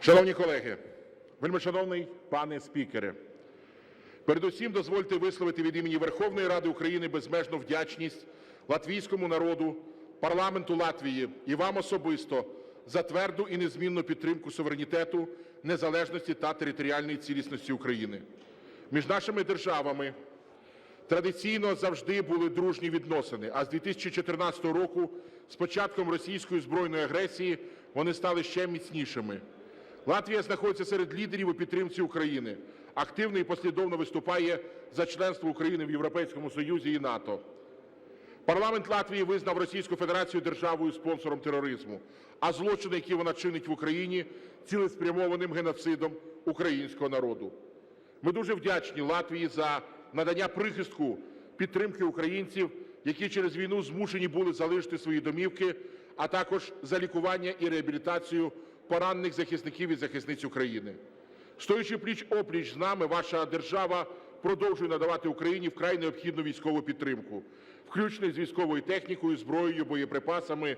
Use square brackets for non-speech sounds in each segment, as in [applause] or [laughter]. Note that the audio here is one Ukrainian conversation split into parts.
Шановні колеги, вельмишановний пане спікере, передусім дозвольте висловити від імені Верховної Ради України безмежну вдячність латвійському народу, парламенту Латвії і вам особисто за тверду і незмінну підтримку суверенітету, незалежності та територіальної цілісності України. Між нашими державами традиційно завжди були дружні відносини, а з 2014 року, з початком російської збройної агресії, вони стали ще міцнішими. Латвія знаходиться серед лідерів у підтримці України, активно і послідовно виступає за членство України в Європейському Союзі і НАТО. Парламент Латвії визнав Російську Федерацію державою спонсором тероризму, а злочини, які вона чинить в Україні, цілеспрямованим геноцидом українського народу. Ми дуже вдячні Латвії за надання прихистку підтримки українців, які через війну змушені були залишити свої домівки, а також за лікування і реабілітацію поранених захисників і захисниць України. Стоячи пліч-опліч з нами, ваша держава продовжує надавати Україні вкрай необхідну військову підтримку, включно з військовою технікою, зброєю, боєприпасами,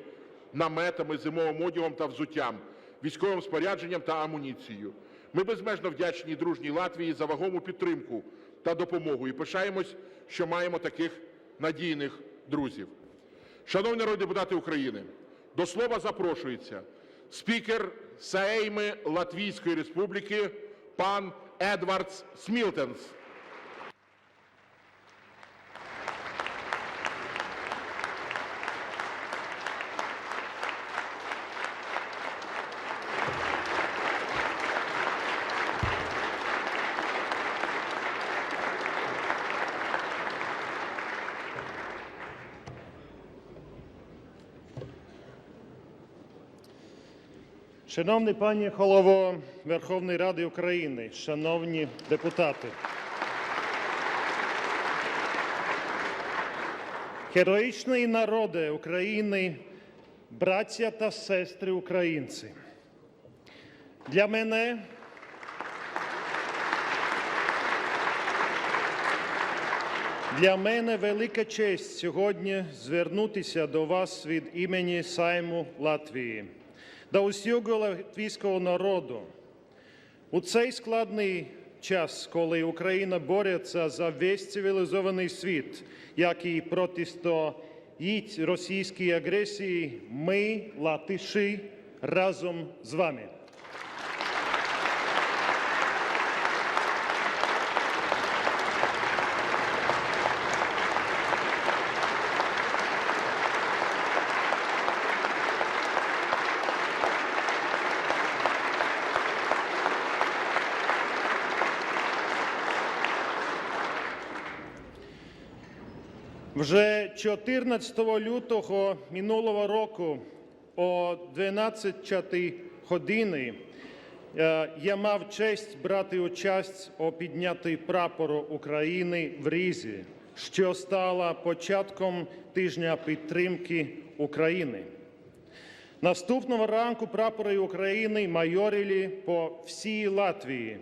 наметами, зимовим одягом та взуттям, військовим спорядженням та амуніцією. Ми безмежно вдячні дружній Латвії за вагому підтримку та допомогу і пишаємось, що маємо таких надійних друзів. Шановні народні депутати України, до слова запрошується спікер Сейми Латвійської Республіки пан Едвардс Смілтенс. Шановний пані голово Верховної Ради України, шановні депутати. Героїчні народи України, браття та сестри українці. Для мене Для мене велика честь сьогодні звернутися до вас від імені Сайму Латвії, до усього латвійського народу. У цей складний час, коли Україна бореться за весь цивілізований світ, який протистоїть російській агресії, ми, латиші, разом з вами. Вже 14 лютого минулого року о 12 годині е, я мав честь брати участь у піднятті прапору України в Різі, що стало початком тижня підтримки України. Наступного ранку прапори України майорили по всій Латвії.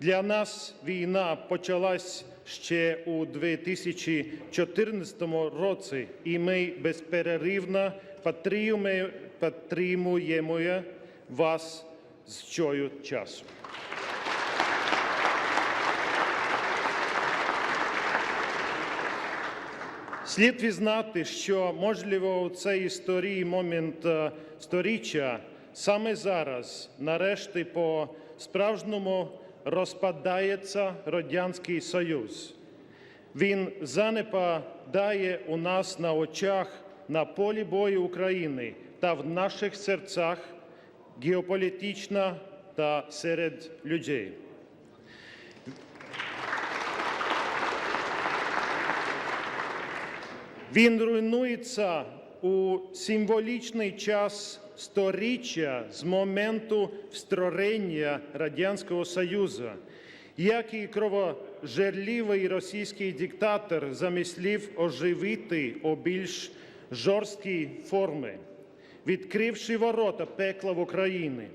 Для нас війна почалась ще у 2014 році, і ми безперервно підтримуємо- вас з цього часу. Слід визнати, що можливо у цей історії момент е, сторіччя саме зараз, нарешті, по справжньому розпадається радянський союз. Він занепадає у нас на очах на полі бою України та в наших серцях геополітично та серед людей. Він руйнується у символічний час сторіччя з моменту створення Радянського Союзу, який кровожерливий російський диктатор замислив оживити у більш жорсткій формі, відкривши ворота пекла в Україні.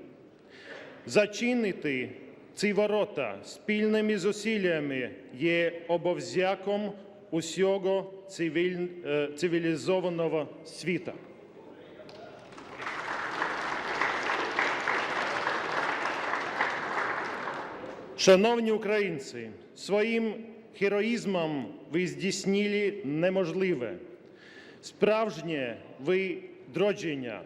Зачинити ці ворота спільними зусиллями є обов'язком усього цивіль- е, цивілізованого світу. Шановні українці, своїм героїзмом ви здійснили неможливе. Справжнє ви дродження.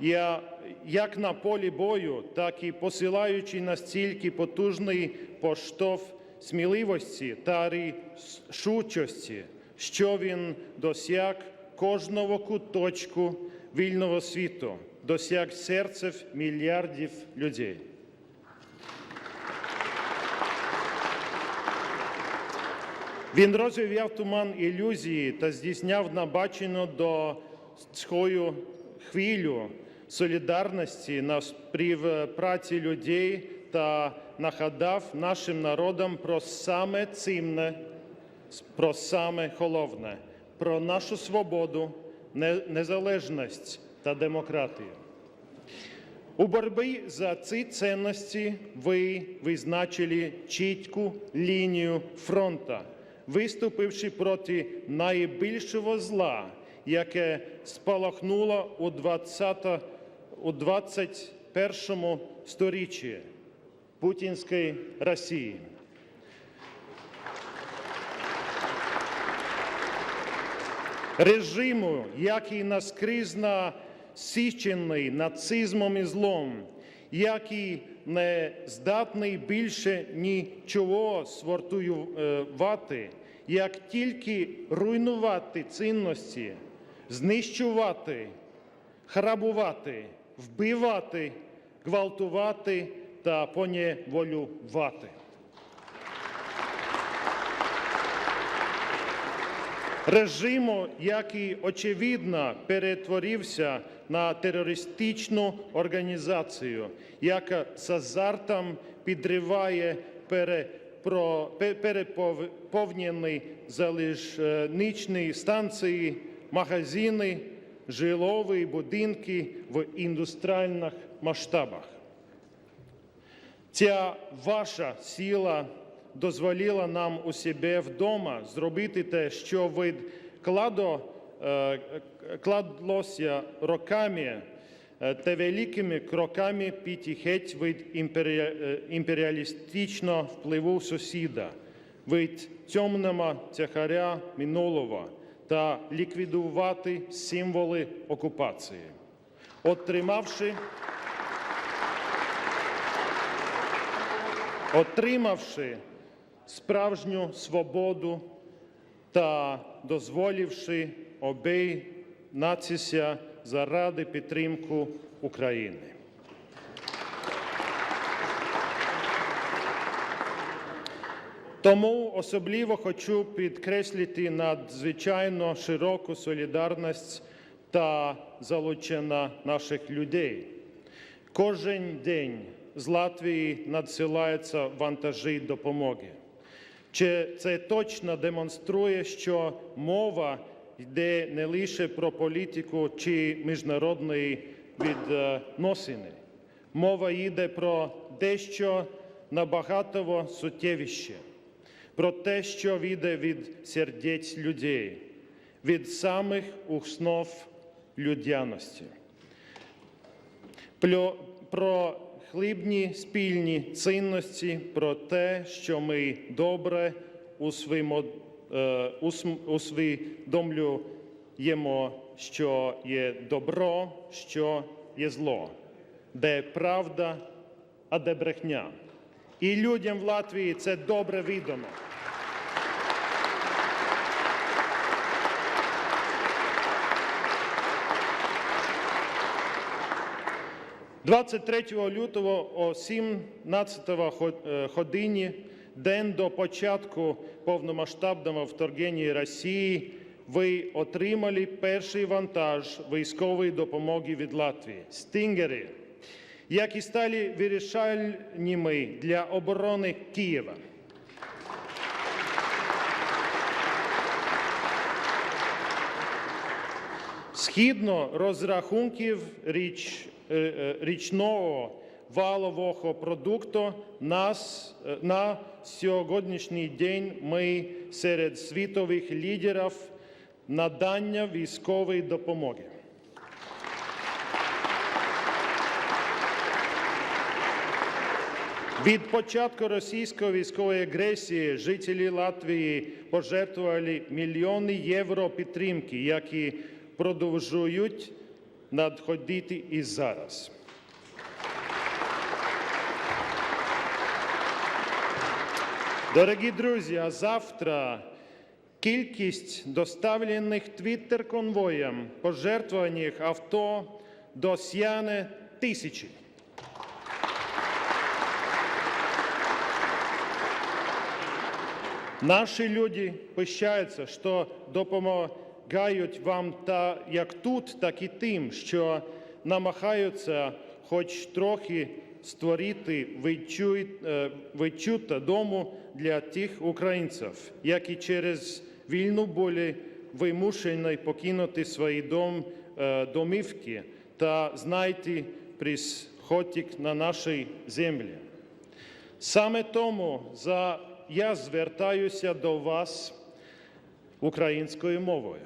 Я, як на полі бою, так і посилаючи настільки потужний поштовх сміливості та рішучості, що він досяг кожного куточку вільного світу, досяг серців мільярдів людей. Він розвів'яв туман ілюзії та здійсняв набачену до свою хвилю солідарності на співпраці людей та нагадав нашим народам про саме цінне, про саме головне, про нашу свободу, незалежність та демократію. У боротьбі за ці цінності ви визначили чітку лінію фронту, виступивши проти найбільшого зла, яке спалахнуло у 20, у 21 сторіччі путінської Росії. режиму, який наскрізь насичений нацизмом і злом, який не здатний більше нічого сортувати, як тільки руйнувати цінності, знищувати, грабувати, вбивати, гвалтувати та поневолювати. режиму, який очевидно перетворився на терористичну організацію, яка з азартом підриває пере- переповнені залізничні станції, магазини, жилові будинки в індустріальних масштабах. Ця ваша сила дозволила нам у себе вдома зробити те, що відкладо, е, кладлося роками е, та великими кроками піти геть від е, імперіалістичного впливу сусіда, від темного тягаря минулого та ліквідувати символи окупації. Отримавши отримавши справжню свободу та дозволивши об'єднатися заради підтримки України. Тому особливо хочу підкреслити надзвичайно широку солідарність та залучення наших людей. Кожен день з Латвії надсилаються вантажі допомоги. Чи це точно демонструє, що мова йде не лише про політику чи міжнародні відносини. Мова йде про дещо набагато суттєвіше, про те, що йде від сердець людей, від самих основ людяності. Про хлібні спільні цінності, про те, що ми добре е, усм- усвідомлюємо, що є добро, що є зло, де правда, а де брехня. І людям в Латвії це добре відомо. 23 лютого о 17 хо- е, годині, день до початку повномасштабного вторгнення Росії, ви отримали перший вантаж військової допомоги від Латвії – «Стінгери», які стали вирішальними для оборони Києва. Згідно розрахунків річ, е, е, річного валового продукту нас, е, на сьогоднішній день ми серед світових лідерів надання військової допомоги. Від початку російської військової агресії жителі Латвії пожертвували мільйони євро підтримки, які продовжують надходити і зараз. Дорогі друзі, а завтра кількість доставлених твіттер-конвоєм пожертвованих авто досягне тисячі. Наші люди пишаються, що допомагають вам та як тут, так і тим, що намагаються хоч трохи створити е, відчуття дому для тих українців, які через війну були вимушені покинути свої дом, е, домівки та знайти присхотик на нашій землі. Саме тому за я звертаюся до вас українською мовою.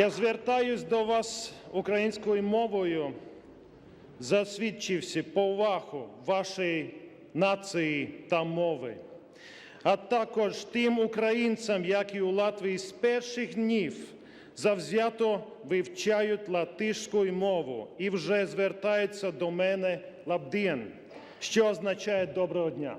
Я звертаюсь до вас українською мовою, засвідчивши повагу вашої нації та мови, а також тим українцям, які у Латвії з перших днів завзято вивчають латишську мову і вже звертаються до мене лабдієн, що означає доброго дня.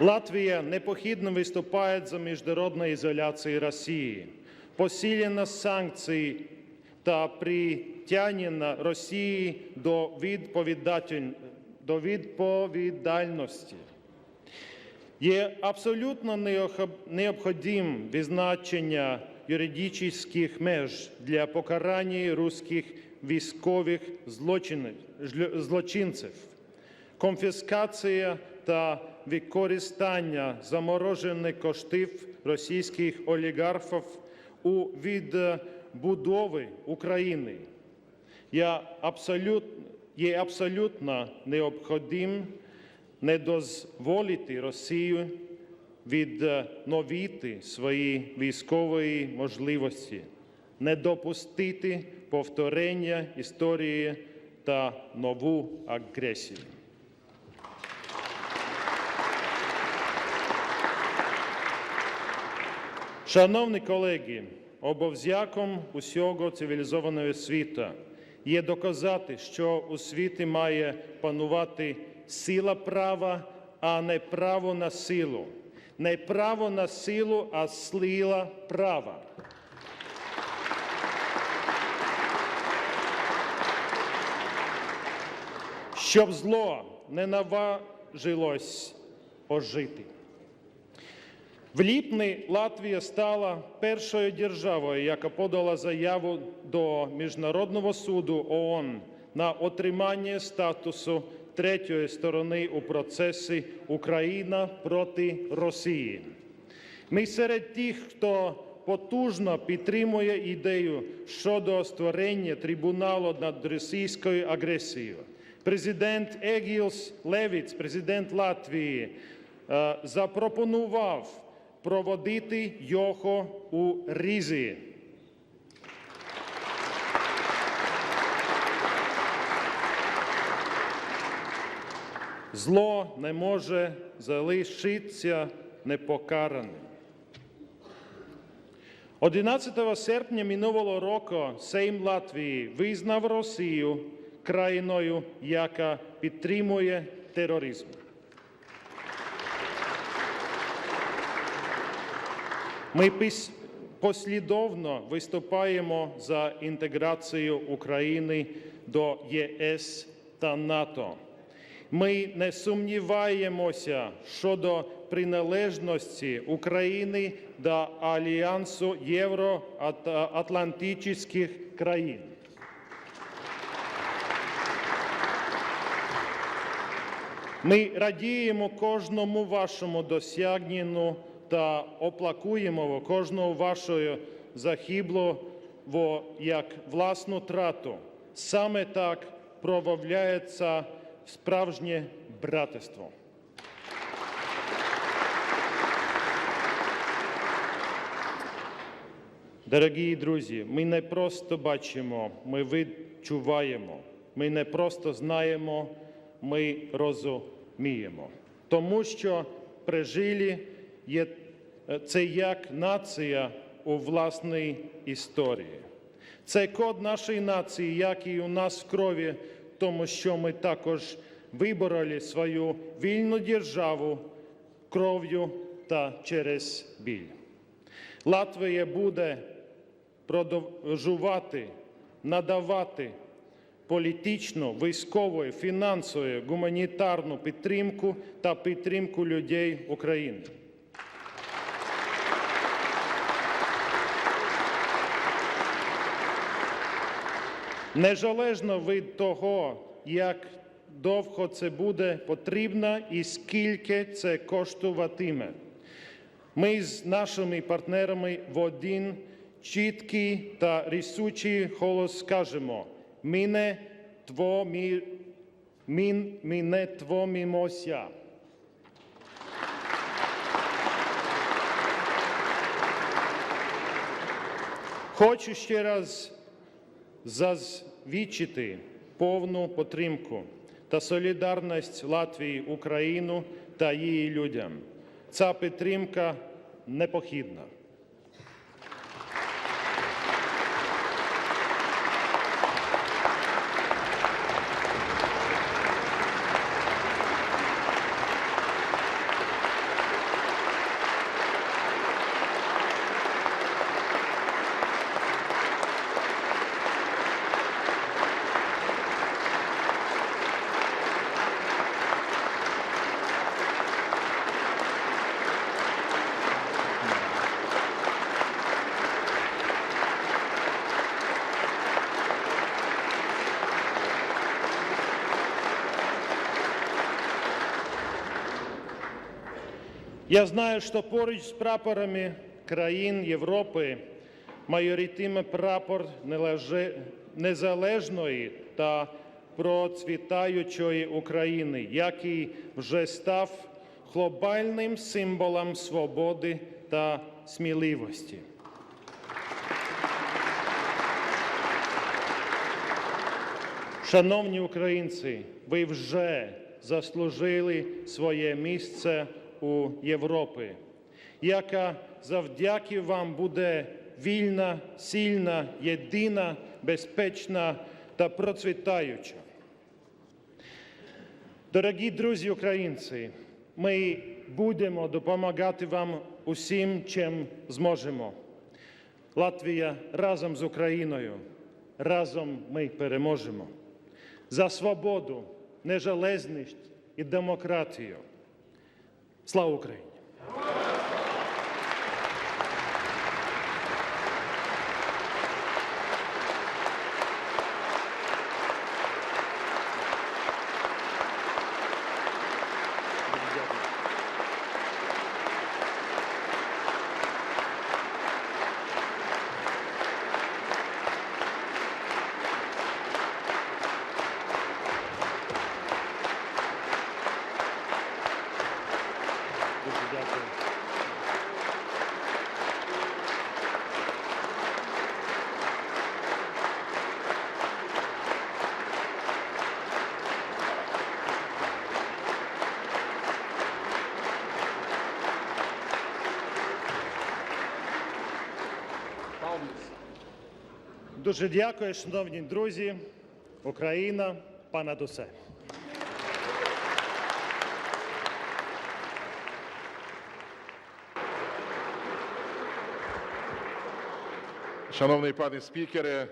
Латвія непохідно виступає за міжнародну ізоляцію Росії, посилення санкцій та притягнення Росії до, відповідальності. Є абсолютно необхідним визначення юридичних меж для покарання руських військових злочинців конфіскація та використання заморожених коштів російських олігархів у відбудови України є абсолютно необхідним не дозволити Росію відновити свої військові можливості, не допустити повторення історії та нову агресію. Шановні колеги, обов'язком усього цивілізованого світу є доказати, що у світі має панувати сила права, а не право на силу. Не право на силу, а сила права. Щоб зло не наважилось ожити. В ліпні Латвія стала першою державою, яка подала заяву до Міжнародного суду ООН на отримання статусу третьої сторони у процесі Україна проти Росії. Ми серед тих, хто потужно підтримує ідею щодо створення трибуналу над російською агресією. Президент Егілс Левіц, президент Латвії, е, запропонував проводити його у Різі. Зло не може залишитися непокараним. 11 серпня минулого року Сейм Латвії визнав Росію країною, яка підтримує тероризм. Ми послідовно виступаємо за інтеграцію України до ЄС та НАТО. Ми не сумніваємося щодо приналежності України до Альянсу євроатлантичних країн. Ми радіємо кожному вашому досягненню та оплакуємо кожного вашого загиблого як власну трату. Саме так проявляється справжнє братерство. Дорогі друзі, ми не просто бачимо, ми відчуваємо, ми не просто знаємо, ми розуміємо. Тому що прижили є це як нація у власній історії. Це код нашої нації, як і у нас в крові, тому що ми також вибороли свою вільну державу кров'ю та через біль. Латвія буде продовжувати надавати політичну, військову, фінансову, гуманітарну підтримку та підтримку людей України. Незалежно від того, як довго це буде потрібно і скільки це коштуватиме. Ми з нашими партнерами в один чіткий та рішучий голос скажемо: ми не твомі, ми, ми не твомімося. Хочу ще раз засвідчити повну підтримку та солідарність Латвії, Україну та її людям. Ця підтримка непохідна. Я знаю, що поруч з прапорами країн Європи майоритиме прапор незалежної та процвітаючої України, який вже став глобальним символом свободи та сміливості. Шановні українці, ви вже заслужили своє місце у Європі, яка завдяки вам буде вільна, сильна, єдина, безпечна та процвітаюча. Дорогі друзі українці, ми будемо допомагати вам усім, чим зможемо. Латвія разом з Україною. Разом ми переможемо. За свободу, незалежність і демократію. Слава Україні! Дуже дякую. Дуже дякую. Дуже дякую, шановні друзі. Україна понад усе. Шановний пане спікере,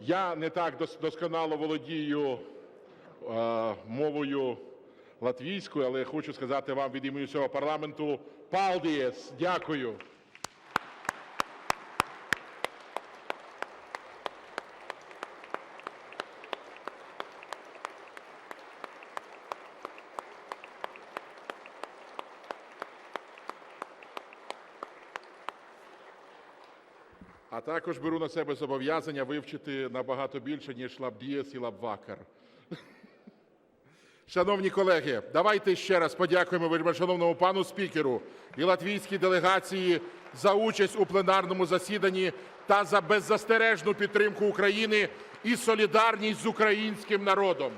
я не так досконало володію е, мовою латвійською, але хочу сказати вам від імені всього парламенту «Paldies!» Дякую. А також беру на себе зобов'язання вивчити набагато більше, ніж лабдієс і лабвакар. [laughs] Шановні колеги, давайте ще раз подякуємо вельмишановному пану спікеру і латвійській делегації за участь у пленарному засіданні та за беззастережну підтримку України і солідарність з українським народом.